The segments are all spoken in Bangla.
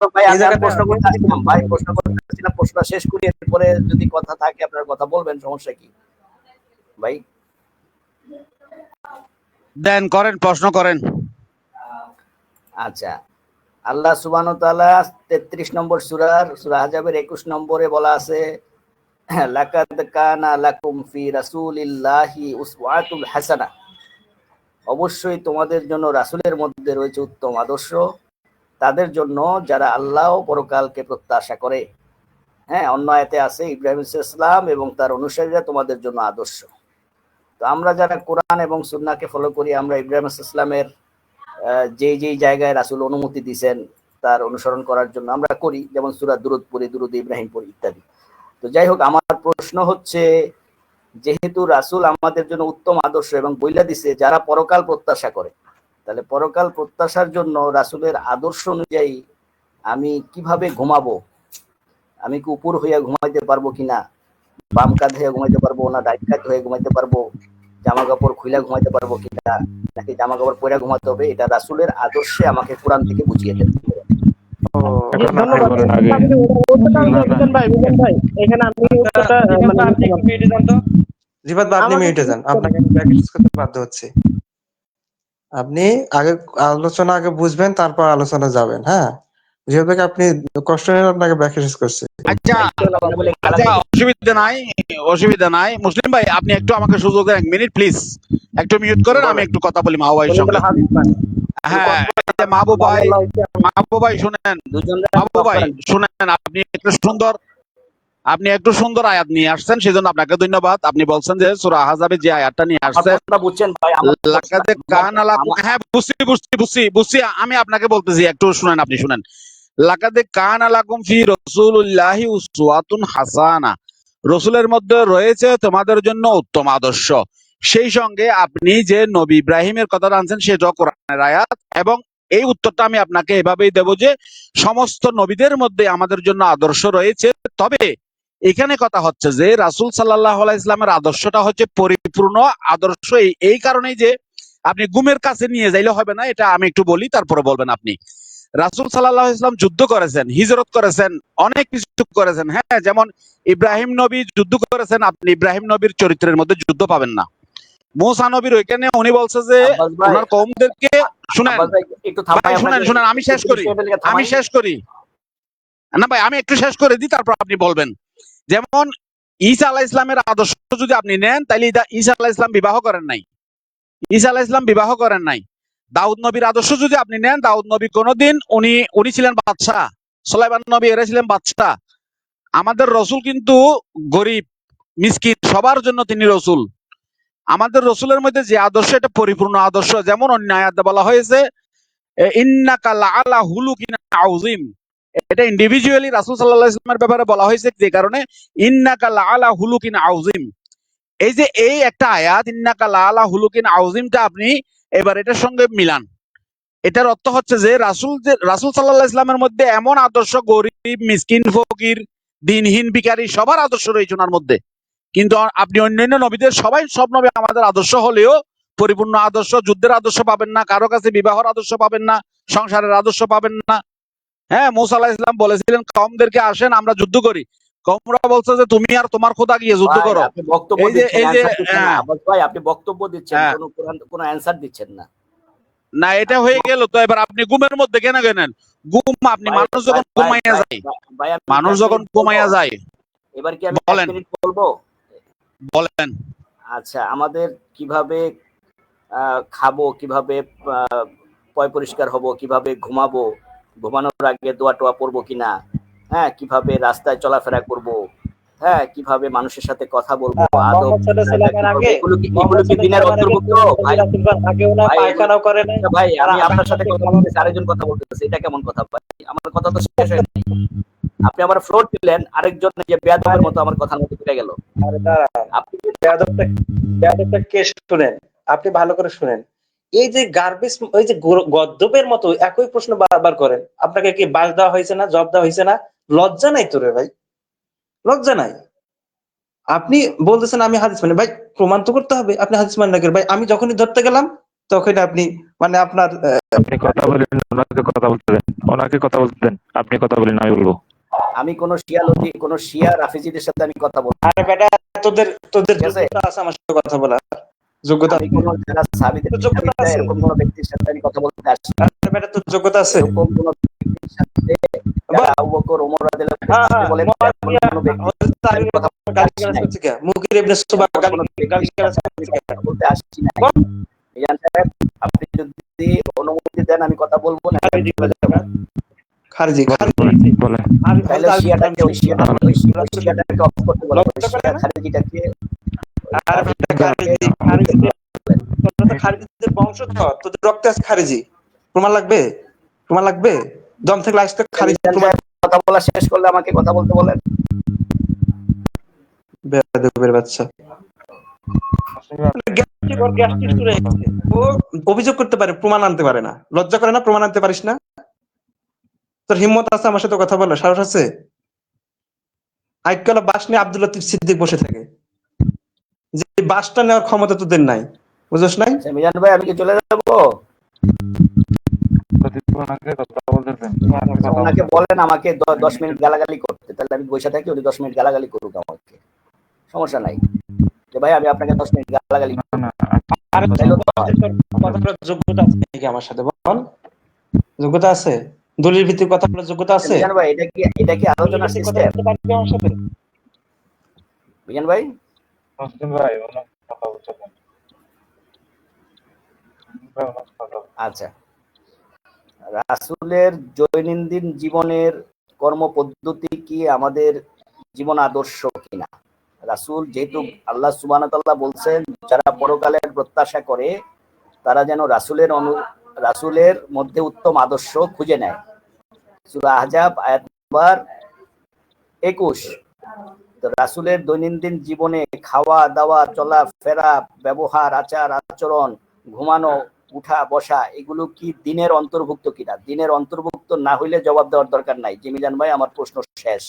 ভাই আমি আর জায়গাটা- প্রশ্ন ভাই প্রশ্ন করতেছিলাম প্রশ্নটা শেষ করি এরপরে যদি কথা থাকে আপনার কথা বলবেন সমস্যা কি? ভাই? দেন করেন প্রশ্ন করেন। আচ্ছা। আল্লাহ সুবান তেত্রিশ নম্বর সুরার সুরা হাজাবের একুশ নম্বরে বলা আছে লাকাদ কানা লাকুম ফি রাসূলিল্লাহি উসওয়াতুল হাসানা। অবশ্যই তোমাদের জন্য রাসূলের মধ্যে রয়েছে উত্তম আদর্শ। তাদের জন্য যারা আল্লাহ পরকালকে প্রত্যাশা করে। হ্যাঁ অন্য আয়াতে আছে, ইব্রাহিম ইসলাম এবং তার অনুসারীরা তোমাদের জন্য আদর্শ। তো আমরা যারা কোরআন এবং সুন্নাহকে ফলো করি, আমরা ইব্রাহিম ইসলামের যেই যেই জায়গায় রাসুল অনুমতি দিয়েছেন তার অনুসরণ করার জন্য আমরা করি, যেমন সুরা দুরুদ পড়ি, দুরুদ ইব্রাহিম ইত্যাদি। তো যাই হোক, আমার প্রশ্ন হচ্ছে, যেহেতু রাসূল আমাদের জন্য উত্তম আদর্শ এবং বইলা দিছে, যারা পরকাল প্রত্যাশা করে তাহলে পরকাল প্রত্যাশার জন্য রাসুলের আদর্শ অনুযায়ী আমি কীভাবে ঘুমাবো? আমি কি উপর হইয়া ঘুমাইতে পারব কিনা বাম কাঁধ হয়ে ঘুমাইতে পারব না ডাইন কাঁধ হয়ে ঘুমাইতে পারব? জামা কাপড় খুইলা ঘুমাইতে পারব কিনা নাকি জামা কাপড় পরে ঘুমাতে হবে? এটা রাসুলের আদর্শে আমাকে কোরআন থেকে বুঝিয়ে দেন জি, এখন আপনি মানে মিউটে যান একটু- আপনাকে আমি প্র্যাকটিস করতে বাধ্য হচ্ছি। আপনি আগে আলোচনা আগে বুঝবেন, তারপর আলোচনা যাবেন হ্যাঁ? যেহেতু আপনি কষ্ট আপনাকে আচ্ছা আচ্ছা অসুবিধা নাই অসুবিধা নাই। মুসলিম ভাই, আপনি একটু আমাকে সুযোগ দেন, এক মিনিট প্লিজ একটু মিউট করেন, আমি একটু কথা বলি মাহবুব ভাইয়ের সঙ্গে। হ্যাঁ মাহবুব ভাই মাহবুব ভাই, শুনেন, মাহবুব ভাই, শুনেন, আপনি একটু সুন্দর। আপনি একটু সুন্দর আয়াত নিয়ে আসছেন সেজন্য আপনাকে ধন্যবাদ। আপনি বলছেন যে সূরা আহজাবে যে আয়াতটা নিয়ে আসছেন বুঝছেন লাকাদে কান আলা হ্যাঁ বুঝছি বুঝছি বুঝছি বুঝছি আমি আপনাকে বলতেছি একটু শুনেন আপনি শুনেন। লাকাদে কান আলাকুম ফি রাসূলুল্লাহি উসওয়াতুন হাসানা। রসুলের মধ্যে রয়েছে তোমাদের জন্য উত্তম আদর্শ। সেই সঙ্গে আপনি যে নবী ইব্রাহিমের কথা আনছেন সেটাও কোরআনের আয়াত এবং এই উত্তরটা আমি আপনাকে এভাবেই দেব যে সমস্ত নবীদের মধ্যে আমাদের জন্য আদর্শ রয়েছে। তবে এখানে কথা হচ্ছে যে রাসূল আলাইহি ইসলামের আদর্শটা হচ্ছে পরিপূর্ণ আদর্শ। এই- কারণেই যে আপনি গুমের কাছে নিয়ে যাইলে হবে না এটা আমি একটু বলি তারপরে বলবেন আপনি। রাসূল আলাইহি ইসলাম যুদ্ধ করেছেন হিজরত করেছেন অনেক কিছু করেছেন। হ্যাঁ যেমন ইব্রাহিম নবী যুদ্ধ করেছেন আপনি ইব্রাহিম নবীর চরিত্রের মধ্যে যুদ্ধ পাবেন না। মুসা নবীর ওইখানে উনি বলছে যে ওনার কওমদেরকে শুনেন শুনেন শুনেন আমি শেষ করি আমি শেষ করি। না ভাই আমি একটু শেষ করে দিই তারপর আপনি বলবেন। যেমন ঈসা আলাহ ইসলামের আদর্শ যদি আপনি নেন তাহলে ইদা- ঈসা আলাহ ইসলাম বিবাহ করেন নাই। ঈসা আলাহ ইসলাম বিবাহ করেন নাই। দাউদ নবীর আদর্শ যদি আপনি নেন, দাউদ নবী কোনোদিন উনি উনি ছিলেন বাদশাহ। সোলাইমান নবী এরা ছিলেন বাদশাহ। আমাদের রসুল কিন্তু গরিব, মিসকিন, সবার জন্য তিনি রসুল। আমাদের রসুলের মধ্যে যে আদর্শ, এটা পরিপূর্ণ আদর্শ। যেমন অন্য আয়াতে বলা হয়েছে ইন্নাকা লাআলা হুলুকিন আউজিম এটা ইন্ডিভিজুয়ালি রাসূল সাল্লাল্লাহু আলাইহি ওয়াসাল্লামের ব্যাপারে বলা হয়েছে যে কারণে, ইন্নাকা লাআলা হুলুকিন আউজিম এই যে এই একটা আয়াত, ইন্নাকা লাআলা হুলুকিন আউজিমটা আপনি এবার এটার সঙ্গে মিলান। এটার অর্থ হচ্ছে যে রাসূল যে, রাসূল আলাইহি ইসলামের মধ্যে এমন আদর্শ গরিব, মিসকিন, ফকির, দিনহীন, ভিখারি সবার আদর্শ রয়েছে ওনার মধ্যে। কিন্তু আপনি অন্যান্য নবীদের, সবাই সব নবী আমাদের আদর্শ হলেও পরিপূর্ণ আদর্শ, যুদ্ধের আদর্শ পাবেন না, কারও কাছে বিবাহর আদর্শ পাবেন না, সংসারের আদর্শ পাবেন না হ্যাঁ মুসা আলাহ ইসলাম বলেছিলেন কমদেরকে আসেন আমরা যুদ্ধ করি কমরা বলছে যে তুমি আর তোমার খোদা গিয়ে যুদ্ধ করো এই যে- এই যে। হ্যাঁ। ভাই আপনি বক্তব্য দিচ্ছেন হ্যাঁ। কোনো কোনো অ্যান্সার দিচ্ছেন না না এটা হয়ে গেল তো এবার আপনি ঘুমের মধ্যে কেন গেলেন ঘুম আপনি মানুষ যখন ঘুমাইয়া যায় মানুষ যখন ঘুমাইয়া যায় এবার কি আমি বলেন। বলব বলেন আচ্ছা আমাদের কীভাবে খাব কীভাবে পয় পরিষ্কার হব কীভাবে ঘুমাবো ঘুমানোর আগে দোয়া টোয়া পড়ব কিনা? হ্যাঁ কীভাবে রাস্তায় চলাফেরা করব? হ্যাঁ কীভাবে মানুষের সাথে কথা বলব? আদব এগুলো কি দিনের অন্তর্ভুক্ত? ভাই ভাই, আমি আপনার সাথে কথা বলতেছি আরেকজন কথা বলতেছে এটা কেমন কথা ভাই? আমার কথা তো শেষ হয়নি। আপনি আমার ফ্লোর দিলেন আরেকজন যে বেয়াদবের মতো আমার কথা মতো ঢুকে গেল। আপনি বেয়াদবটা বেয়াদবটা কে শুনেন? আপনি ভালো করে শুনেন। এই যে গার্বেজ ওই যে গদ্যপের মতো একই প্রশ্ন বারবার করেন। আপনাকে কি বাস দেওয়া হয়েছে না জব দেওয়া হয়েছে না? লজ্জা নাই তো রে ভাই। লজ্জা নাই। আপনি বলতেছেন আমি হাদিস মানে। ভাই প্রমাণ তো করতে হবে। আপনি হাদিস মানে ভাই আমি যখনই ধরতে গেলাম তখন আপনি মানে আপনার আহ, আপনি কথা বলেন ওনাকে কথা বলতে দেন। ওনাকে কথা বলতে দেন। আপনি কথা বলেন আমি বলব। আমি কোন শিয়া লোধি কোন শিয়া রাফিজিদের সাথে আমি কথা বলব আরে বেটা তোদের তোদের আছে? আমার সাথে কথা বলা যোগ্যতা যোগ্যতা আছে। এরকম কোন ব্যক্তির সাথে আমি কথা বলতে যোগ্যতা আছে? এরকম কোন ব্যক্তির সাথে হ্যাঁ, হ্যাঁ, আপনি যদি অনুমতি দেন আমি কথা বলব না। খারিজি বলেন আমি তাহলে শিয়াটাকে শিয়াটাকে অফ করতে বলো শিয়া না? খারিজিটাকে আরে খারিজি খারিজি। তোরা তো খারিজিদের বংশধর তোদের রক্তে আছে খারিজি। প্রমাণ লাগবে? প্রমাণ লাগবে? দম থেকে আসতে খারিজি মিজান কথা বলা শেষ করলে আমাকে কথা বলতে বলেন। বেয়াদবের বাচ্চা। গ্যাস্ট্রিক ওর গ্যাস্ট্রিক শুরু গেছে। ও অভিযোগ করতে পারে প্রমাণ আনতে পারে না। লজ্জা করে না? প্রমাণ আনতে পারিস না? তোর হিম্মত আছে আমার সাথে কথা বলার? সাহস আছে? আইকাল বাস নিয়ে আব্দুল লতিফ সিদ্দিক বসে থাকে। বাসটা নেওয়ার ক্ষমতা তোদের নাই। বুঝছ নাই? আচ্ছা, মিজান ভাই আমি কি চলে যাব? ওনাকে দেন ওনাকে বলেন আমাকে দশ মিনিট গালাগালি করতে। তাহলে আমি বসে থাকি উনি দশ মিনিট গালাগালি করুক আমাকে। সমস্যা নাই। যে ভাই আমি আপনাকে দশ মিনিট গালাগালি বলার যোগ্যতা আছে নাকি আমার সাথে? বল। যোগ্যতা আছে? দলিল ভিত্তিক কথা বলার যোগ্যতা আছে? মিজান ভাই এটা কি এটা কি কথা সিস্টেম বলতে আমার সাথে? মিজান ভাই? মুসলিম ভাই কথা বলতে। আচ্ছা। রাসূলের দৈনন্দিন জীবনের কর্ম পদ্ধতি কি আমাদের জীবন আদর্শ কিনা? রাসূল যেহেতু আল্লাহ সুবহানাহু ওয়া বলছেন যারা পরকালের প্রত্যাশা করে তারা যেন রাসূলের অনু রাসূলের মধ্যে উত্তম আদর্শ খুঁজে নেয়। সূরা আহজাব আয়াত নাম্বার 21 তো রাসূলের দৈনন্দিন জীবনে খাওয়া দাওয়া চলা ফেরা ব্যবহার আচার আচরণ ঘুমানো উঠা বসা এগুলো কি দিনের অন্তর্ভুক্ত কিনা? দিনের অন্তর্ভুক্ত না হইলে জবাব দেওয়ার দরকার নাই। জিমিজান ভাই আমার প্রশ্ন শেষ।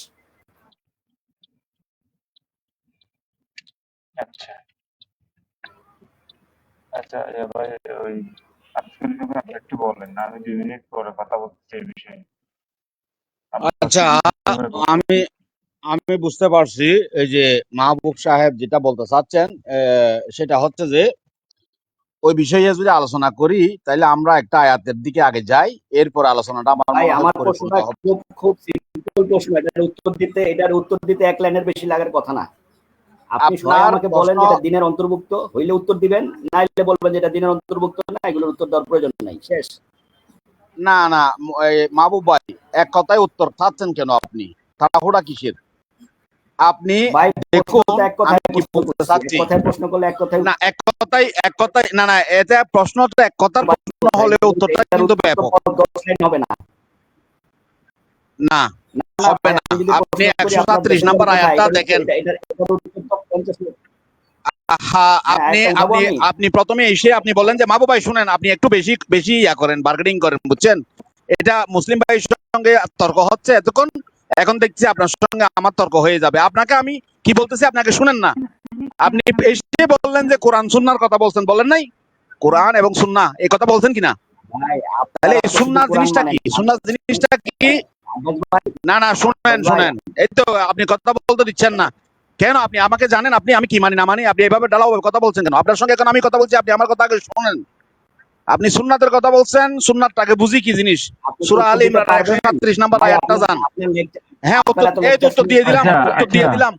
আচ্ছা। আচ্ছা ভাই ওই আপনি একটু বলেন আমি দুই মিনিট পরে কথা বলছি এই বিষয়ে। আচ্ছা আমি আমি বুঝতে পারছি এই যে মাহবুব সাহেব যেটা বলতে চাচ্ছেন সেটা হচ্ছে যে ওই বিষয়ে যদি আলোচনা করি তাহলে আমরা একটা আয়াতের দিকে আগে যাই এরপর আলোচনাটা আমার আমার প্রশ্নটা খুব খুব সিম্পল প্রশ্ন এটার উত্তর দিতে এটার উত্তর দিতে এক লাইনের বেশি লাগার কথা না। আপনি সবাই আমাকে বলেন যেটা দিনের অন্তর্ভুক্ত হইলে উত্তর দিবেন না হইলে বলবেন যেটা দিনের অন্তর্ভুক্ত না এগুলোর উত্তর দেওয়ার প্রয়োজন নাই শেষ। না না মাহবুব ভাই এক কথায় উত্তর চাচ্ছেন কেন আপনি? তাড়াহুড়া কিসের? আপনি না এক কথাই এক কথাই না না এটা প্রশ্ন তো এক কথার প্রশ্ন হলে উত্তরটা কিন্তু ব্যাপক হবে না না না, হবে না। আপনি প্রশ্ন করি, আপনার 137 নম্বর প্রশ্নের আয়াতটা দেখেন। এটা- এটা- এটার উত্তর তো 50 মিনিট। আপনি আপনি আপনি প্রথমে এসে আপনি বলেন যে মাহবুব ভাই শুনেন আপনি একটু বেশি বেশি ইয়া করেন বার্গেনিং করেন বুঝছেন এটা মুসলিম ভাইয়ের সঙ্গে তর্ক হচ্ছে এতক্ষণ এখন দেখছি আপনার সঙ্গে আমার তর্ক হয়ে যাবে। আপনাকে আমি কি বলতেছি? আপনাকে শুনেন না। আপনি এসে বললেন যে কোরআন সুন্নার কথা বলছেন। বলেন নাই? কোরআন এবং সুন্না এই কথা বলছেন কিনা? তাহলে এই সুন্নার জিনিসটা কি? জিনিসটা কি? না না শুনেন শুনেন। এই তো আপনি কথা বলতে দিচ্ছেন না। কেন আপনি আমাকে জানেন? আপনি আমি কি মানি না মানি? আপনি এইভাবে ডালাও কথা বলছেন কেন? আপনার সঙ্গে এখন আমি কথা বলছি আপনি আমার কথা আগে শুনেন। আপনি সুন্নাতের কথা বলছেন সুন্নাতটাকে বুঝি কি জিনিস? সূরা আলী ইমরান পারবেন? 137 নাম্বার আয়াতটা জান। হ্যাঁ উত্তর এই তো উত্তর দিয়ে দিলাম আচ্ছা, উত্তর দিয়ে আচ্ছা। দিলাম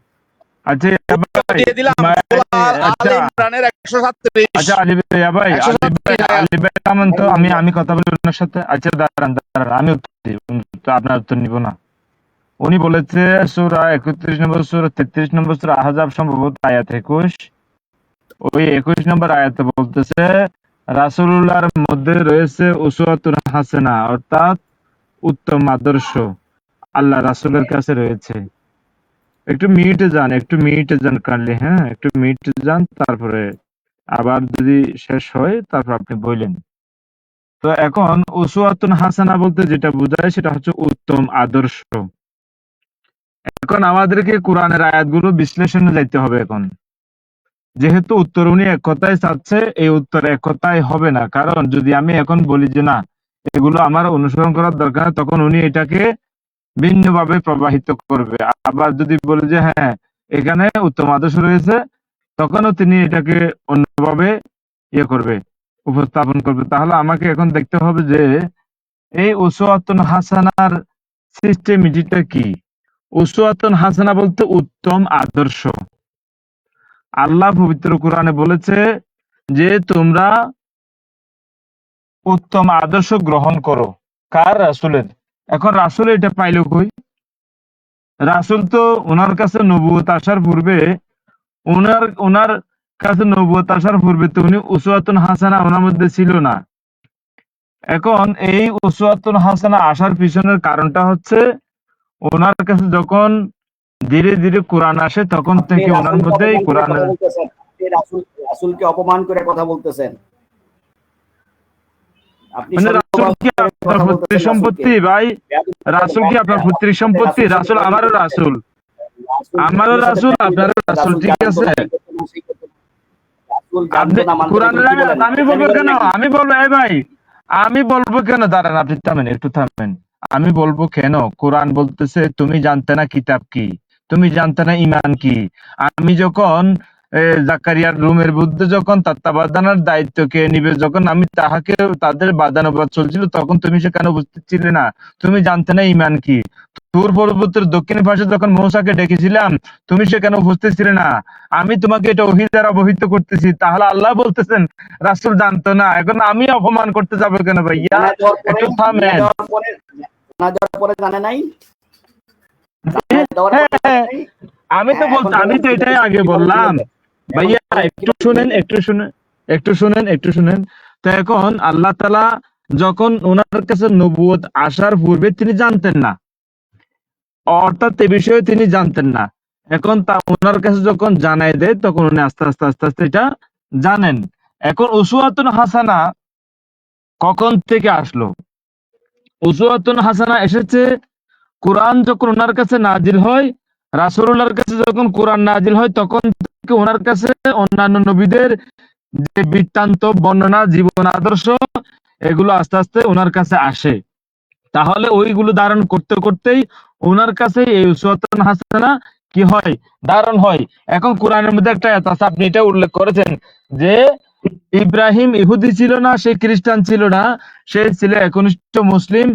আচ্ছা উত্তর দিয়ে দিলাম ভাই, সূরা আলী আচ্ছা ইমরানের 137 আচ্ছা আলী ভাই ভাই আলী ভাই আলী ভাই থামেন তো আমি আমি কথা বলি ওনার সাথে। আচ্ছা দাঁড়ান দাঁড়ান আমি উত্তর দিই তো আপনার উত্তর নিব না। উনি বলেছে সূরা একত্রিশ নম্বর সূরা তেত্রিশ নম্বর সূরা আহজাব সম্ভবত আয়াত একুশ। ওই একুশ নম্বর আয়াতে বলতেছে রাসূলুল্লাহর মধ্যে রয়েছে উসওয়াতুন হাসানা, অর্থাৎ উত্তম আদর্শ। আল্লাহ রাসূলের কাছে রয়েছে। একটু মিটে যান, একটু মিটে যান কাইন্ডলি হ্যাঁ একটু মিটে যান, তারপরে আবার যদি শেষ হয়, তারপর আপনি বললেন তো এখন উসওয়াতুন হাসানা বলতে যেটা বোঝায়, সেটা হচ্ছে উত্তম আদর্শ। এখন আমাদেরকে কোরআনের আয়াতগুলো বিশ্লেষণে যাইতে হবে এখন। যেহেতু উত্তর উনি এক কথায় চাচ্ছে, এই উত্তর এক কথায় হবে না। কারণ যদি আমি এখন বলি যে না, এগুলো আমার অনুসরণ করার দরকার তখন উনি এটাকে ভিন্নভাবে প্রবাহিত করবে। আবার যদি বলে যে হ্যাঁ এখানে উত্তম আদর্শ রয়েছে, তখনও তিনি এটাকে অন্যভাবে ইয়ে করবে, উপস্থাপন করবে। তাহলে আমাকে এখন দেখতে হবে যে, এই উসওয়াতুন হাসানার সিস্টেমিটিটা কি? উসওয়াতুন হাসানা বলতে উত্তম আদর্শ। আল্লাহ পবিত্র কোরআনে বলেছে যে তোমরা উত্তম আদর্শ গ্রহণ করো। কার রাসুলের? এখন রাসূল এটা পাইল কই? রাসুল তো ওনার কাছে নবুয়ত আসার পূর্বে, ওনার ওনার কাছে নবুয়ত আসার পূর্বে তো উনি উসওয়াতুন হাসানা ওনার মধ্যে ছিল না। এখন এই উসওয়াতুন হাসানা আসার পিছনের কারণটা হচ্ছে, ওনার কাছে যখন ধীরে ধীরে কোরআন আসে তখন থেকে ওনার মধ্যে এই অপমান করে কথা বলতেছেন। রাসূলকে অপমান করে কথা আপনি আপনার সম্পত্তি ভাই? রাসূল কি আপনার সম্পত্তি? রাসূল আমারও রাসূল। আমারও রাসূল আপনারও রাসূল ঠিক আছে? আমি বলব কেন? আমি বলব এই ভাই আমি বলব কেন? দাঁড়ান আপনি থামেন একটু থামেন। আমি বলব কেন? কোরআন বলতেছে তুমি জানতে না কিতাব কি? তুমি জানতে না ইমান কি? আমি যখন জাকারিয়ার রুমের বুদ্ধে যখন তত্ত্বাবধানের দায়িত্ব কে নিবে যখন আমি তাহাকে তাদের বাদানুবাদ চলছিল তখন তুমি সেখানে উপস্থিত ছিলে না। তুমি জানতে না ইমান কি? তুর পর্বতের দক্ষিণ পাশে যখন মৌসাকে ডেকেছিলাম তুমি সেখানে উপস্থিত ছিলে না। আমি তোমাকে এটা ওহি দ্বারা অবহিত করতেছি। তাহলে আল্লাহ বলতেছেন রাসূল জানতো না। এখন আমি অপমান করতে যাব কেন ভাইয়া? একটু থামেন। পরে জানে নাই? জানা দেওয়ার পরে জানে নাই? আমি তো হ্যাঁ, এখন আমি তো এটাই আগে বললাম। ভাইয়া একটু শুনেন একটু শুনেন একটু শুনেন একটু শুনেন। তো এখন আল্লাহ তালা যখন ওনার কাছে নবুয়ত আসার পূর্বে তিনি জানতেন না। অর্থাৎ এ বিষয়ে তিনি জানতেন না। এখন তা ওনার কাছে যখন জানাই দেয় তখন উনি আস্তে আস্তে আস্তে আস্তে এটা জানেন। এখন উসুয়াতুন হাসানা কখন থেকে আসলো? উসুয়াতুন হাসানা এসেছে কোরআন যখন ওনার কাছে নাজিল হয়, রাসূলুল্লাহর কাছে যখন কোরআন নাজিল হয়, তখন ওনার কাছে অন্যান্য নবীদের যে বৃত্তান্ত, বর্ণনা, জীবন আদর্শ, এগুলো আস্তে আস্তে ওনার কাছে আসে। তাহলে ওইগুলো ধারণ করতে করতেই ওনার কাছে এই হাসানা কি হয়? ধারণ হয়। এখন কোরআনের মধ্যে একটা আপনি এটা উল্লেখ করেছেন যে ইব্রাহিম ইহুদি ছিল না, সে খ্রিস্টান ছিল না, সে ছিল একনিষ্ঠ মুসলিম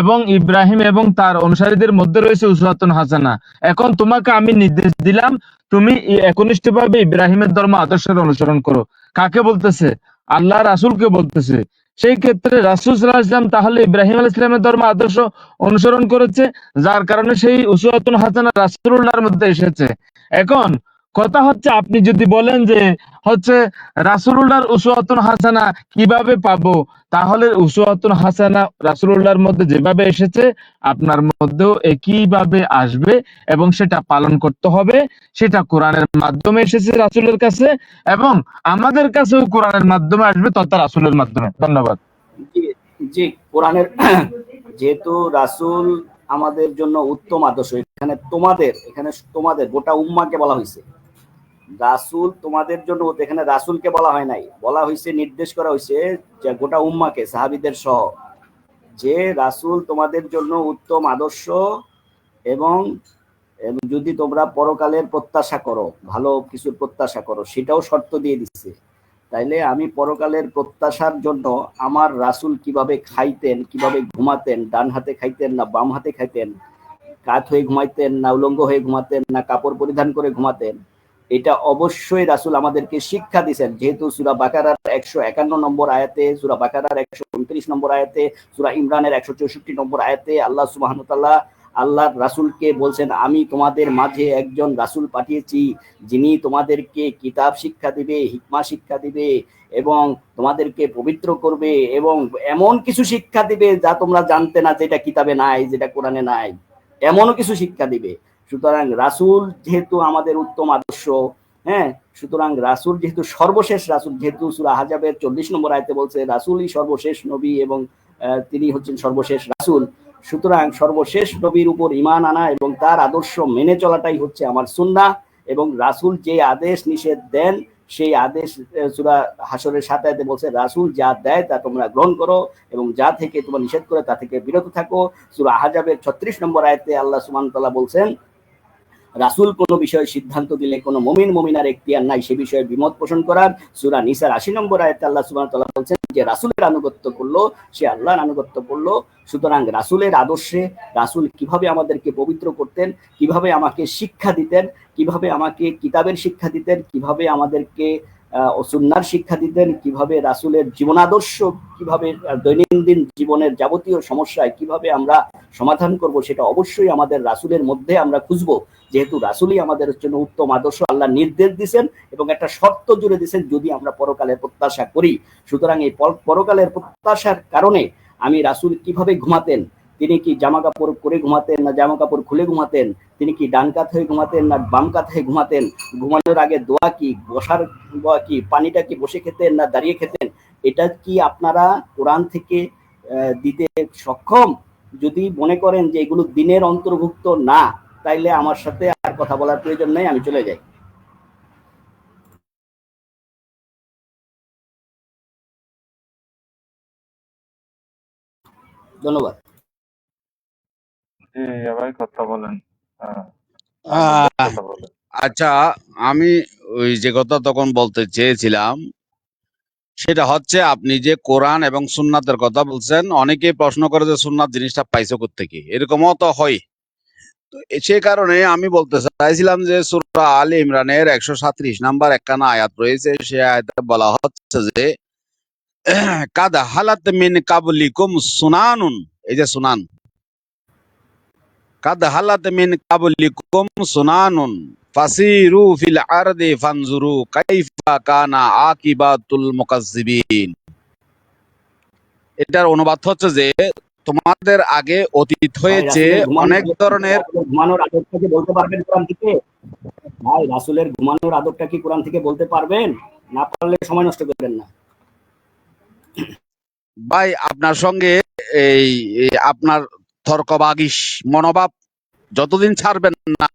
এবং ইব্রাহিম এবং তার অনুসারীদের মধ্যে রয়েছে উসওয়াতুন হাসানা। এখন তোমাকে আমি নির্দেশ দিলাম, তুমি একনিষ্ঠ ভাবে ইব্রাহিমের ধর্ম আদর্শের অনুসরণ করো। কাকে বলতেছে? আল্লাহ রাসূলকে বলতেছে। সেই ক্ষেত্রে রাসূল আলাইহি ওয়াসাল্লাম তাহলে ইব্রাহিম আল ইসলামের ধর্ম আদর্শ অনুসরণ করেছে, যার কারণে সেই উসওয়াতুন হাসানা রাসূলুল্লাহর মধ্যে এসেছে। এখন কথা হচ্ছে, আপনি যদি বলেন যে হচ্ছে রাসূলুল্লাহর উসওয়াতুন হাসানা কীভাবে পাবো, তাহলে উসওয়াতুন হাসানা রাসূলুল্লাহর মধ্যে যেভাবে এসেছে, আপনার মধ্যেও একইভাবে আসবে এবং সেটা পালন করতে হবে। সেটা কোরআনের মাধ্যমে এসেছে রাসুলের কাছে এবং আমাদের কাছেও কোরআনের মাধ্যমে আসবে তথা রাসুলের মাধ্যমে। ধন্যবাদ। জি কোরআনের যেহেতু রাসুল আমাদের জন্য উত্তম আদর্শ, এখানে তোমাদের এখানে তোমাদের, গোটা উম্মাকে বলা হয়েছে। রাসূল তোমাদের জন্য এখানে রাসূলকে বলা হয় নাই। বলা হয়েছে নির্দেশ করা হয়েছে যে গোটা উম্মাকে, সাহাবিদের সহ, যে রাসূল তোমাদের জন্য উত্তম আদর্শ এবং যদি তোমরা পরকালের প্রত্যাশা করো, ভালো কিছুর প্রত্যাশা করো, সেটাও শর্ত দিয়ে দিচ্ছে তাইলে আমি পরকালের প্রত্যাশার জন্য আমার রাসূল কীভাবে খাইতেন, কীভাবে ঘুমাতেন, ডান হাতে খাইতেন না বাম হাতে খাইতেন, কাত হয়ে ঘুমাইতেন না উলঙ্গ হয়ে ঘুমাতেন না কাপড় পরিধান করে ঘুমাতেন এটা অবশ্যই রাসূল আমাদেরকে শিক্ষা দিয়েছেন। যেহেতু সুরা বাকারার একশো একান্ন নম্বর আয়াতে, সুরা বাকারার একশো উনত্রিশ নম্বর আয়াতে, সুরা ইমরানের একশো চৌষট্টি নম্বর আয়াতে আল্লাহ সুবাহানুতাল্লাহ আল্লাহ রাসূলকে বলছেন, আমি তোমাদের মাঝে একজন রাসূল পাঠিয়েছি, যিনি তোমাদেরকে কিতাব শিক্ষা দিবে, হিকমা শিক্ষা দিবে এবং তোমাদেরকে পবিত্র করবে এবং এমন কিছু শিক্ষা দিবে যা তোমরা জানতে না যেটা কিতাবে নাই যেটা কোরআনে নাই। এমনও কিছু শিক্ষা দিবে। সুতরাং রাসূল যেহেতু আমাদের উত্তম আদর্শ হ্যাঁ? সুতরাং রাসুল যেহেতু সর্বশেষ রাসূল, যেহেতু সূরা হাজাবের চল্লিশ নম্বর আয়তে বলছে, রাসূলই সর্বশেষ নবী এবং তিনি হচ্ছেন সর্বশেষ রাসূল। সুতরাং সর্বশেষ নবীর উপর ইমান আনা এবং তার আদর্শ মেনে চলাটাই হচ্ছে আমার সুন্নাহ এবং রাসূল যে আদেশ নিষেধ দেন, সেই আদেশ সুরা হাসরের সাথে আয়তে বলছে, রাসূল যা দেয় তা তোমরা গ্রহণ করো এবং যা থেকে তোমরা নিষেধ করে তা থেকে বিরত থাকো। সুরা আহাজাবের ছত্রিশ নম্বর আয়তে আল্লাহ সুমান তাআলা বলছেন রাসূল কোনো বিষয়ে সিদ্ধান্ত দিলে কোনো মমিন, মমিনার এখতিয়ার নাই, সে বিষয়ে বিমত পোষণ করার সুরা নিসার 80 নম্বর আয়তে আল্লাহ সুবাহ তাল্লাহ বলছেন যে রাসুলের আনুগত্য করল, সে আল্লাহর আনুগত্য করল। সুতরাং রাসুলের আদর্শে রাসুল কীভাবে আমাদেরকে পবিত্র করতেন, কীভাবে আমাকে শিক্ষা দিতেন, কীভাবে আমাকে কিতাবের শিক্ষা দিতেন, কীভাবে আমাদেরকে ও সুন্নার শিক্ষা দিতেন, কীভাবে রাসূলের জীবনাদর্শ, কীভাবে দৈনন্দিন জীবনের যাবতীয় সমস্যায় কীভাবে আমরা সমাধান করব, সেটা অবশ্যই আমাদের রাসুলের মধ্যে আমরা খুঁজবো। যেহেতু রাসুলই আমাদের জন্য উত্তম আদর্শ, আল্লাহ নির্দেশ দিয়েছেন এবং একটা শর্ত জুড়ে দিয়েছেন যদি আমরা পরকালের প্রত্যাশা করি। সুতরাং এই পর- পরকালের প্রত্যাশার কারণে আমি রাসুল কীভাবে ঘুমাতেন তিনি কি জামা কাপড় পরে ঘুমাতেন না জামা কাপড় খুলে ঘুমাতেন? তিনি কি ডান কাত হয়ে ঘুমাতেন না বাম কাত হয়ে ঘুমাতেন? ঘুমানোর আগে দোয়া কি, বসার দোয়া কি, পানিটা কি বসে খেতেন না দাঁড়িয়ে খেতেন? এটা কি আপনারা কোরআন থেকে দিতে সক্ষম? যদি মনে করেন যে এগুলো দিনের অন্তর্ভুক্ত না, তাইলে আমার সাথে আর কথা বলার প্রয়োজন নেই, আমি চলে যাই। ধন্যবাদ। জি ভাই কথা বলেন। হ্যাঁ। আহ, কথা বলেন। আচ্ছা আমি ওই যে কথা তখন বলতে চেয়েছিলাম সেটা হচ্ছে আপনি যে কোরআন এবং সুন্নাতের কথা বলছেন অনেকেই প্রশ্ন করে যে সুন্নাত জিনিসটা পাইছো থেকে এরকমও তো হয়। তো এ- সে কারণে আমি বলতে চাইছিলাম যে সূরা আলী ইমরানের একশো সাত্রিশ নাম্বার একখানা আয়াত রয়েছে সে আয়াতে বলা হচ্ছে যে কাদ হালাত মিন কাবলিকুম সুনানুন। এই যে সুনান। কাদ হালাত মিন কাবলিকুম সুনানুন ফাসিরু ফিল আরদি ফানজুরু কাইফা কানা আকিবাতুল মুকাজ্জিবিন এটার অনুবাদ হচ্ছে যে তোমাদের আগে অতীত হয়েছে অনেক ধরনের ঘুমানোর আদবটা কি বলতে পারবেন কোরআন থেকে? ভাই রাসূলের ঘুমানোর আদবটা কি কোরআন থেকে বলতে পারবেন? না পারলে সময় নষ্ট করবেন না। ভাই আপনার সঙ্গে এই আপনার তর্কবাগিস মনোভাব যতদিন ছাড়বেন না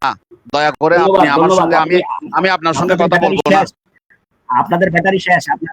দয়া করে আপনি আমার সঙ্গে আমি আমি আপনার সঙ্গে কথা বলব না। আপনাদের ব্যাটারি শেষ। আপনার